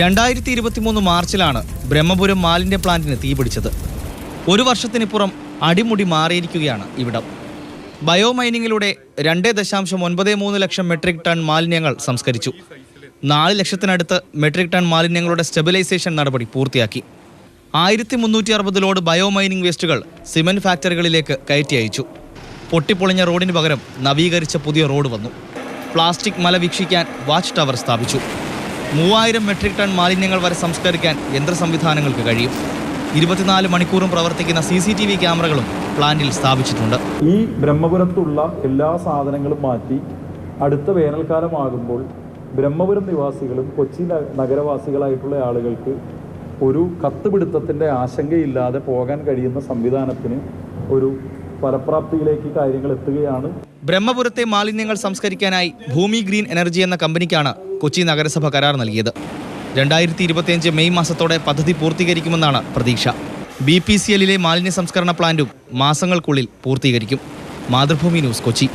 രണ്ടായിരത്തി ഇരുപത്തിമൂന്ന് മാർച്ചിലാണ് ബ്രഹ്മപുരം മാലിന്യ പ്ലാന്റിന് തീപിടിച്ചത് ഒരു വർഷത്തിനിപ്പുറം അടിമുടി മാറിയിരിക്കുകയാണ് ഇവിടം. ബയോമൈനിങ്ങിലൂടെ രണ്ട് ദശാംശം ഒൻപത് മൂന്ന് ലക്ഷം മെട്രിക് ടൺ മാലിന്യങ്ങൾ സംസ്കരിച്ചു. നാല് ലക്ഷത്തിനടുത്ത് മെട്രിക് ടൺ മാലിന്യങ്ങളുടെ സ്റ്റെബിലൈസേഷൻ നടപടി പൂർത്തിയാക്കി. ആയിരത്തി മുന്നൂറ്റി അറുപത് ലോഡ് ബയോമൈനിങ് വേസ്റ്റുകൾ സിമെന്റ് ഫാക്ടറികളിലേക്ക് കയറ്റി അയച്ചു. പൊട്ടിപ്പൊളിഞ്ഞ റോഡിന് പകരം നവീകരിച്ച പുതിയ റോഡ് വന്നു. പ്ലാസ്റ്റിക് മല വീക്ഷിക്കാൻ വാച്ച് ടവർ സ്ഥാപിച്ചു. മൂവായിരം മെട്രിക് ടൺ മാലിന്യങ്ങൾ വരെ സംസ്കരിക്കാൻ യന്ത്ര സംവിധാനങ്ങൾക്ക് കഴിയും. ഇരുപത്തിനാല് മണിക്കൂറും പ്രവർത്തിക്കുന്ന സി സി ടി വി ക്യാമറകളും പ്ലാന്റിൽ സ്ഥാപിച്ചിട്ടുണ്ട്. ഈ ബ്രഹ്മപുരത്തുള്ള എല്ലാ സാധനങ്ങളും മാറ്റി അടുത്ത വേനൽക്കാലമാകുമ്പോൾ ബ്രഹ്മപുരം നിവാസികളും കൊച്ചി നഗരവാസികളായിട്ടുള്ള ആളുകൾക്ക് ഒരു കത്തുപിടുത്തത്തിന്റെ ആശങ്കയില്ലാതെ പോകാൻ കഴിയുന്ന സംവിധാനത്തിന് ഒരു ഫലപ്രാപ്തിയിലേക്ക് കാര്യങ്ങൾ എത്തുകയാണ്. ബ്രഹ്മപുരത്തെ മാലിന്യങ്ങൾ സംസ്കരിക്കാനായി ഭൂമി ഗ്രീൻ എനർജി എന്ന കമ്പനിക്കാണ് കൊച്ചി നഗരസഭ കരാർ നൽകിയത്. രണ്ടായിരത്തി ഇരുപത്തിയഞ്ച് മെയ് മാസത്തോടെ പദ്ധതി പൂർത്തീകരിക്കുമെന്നാണ് പ്രതീക്ഷ. ബി പി സി എല്ലിലെ മാലിന്യ സംസ്കരണ പ്ലാന്റും മാസങ്ങൾക്കുള്ളിൽ പൂർത്തീകരിക്കും. മാതൃഭൂമി ന്യൂസ് കൊച്ചി.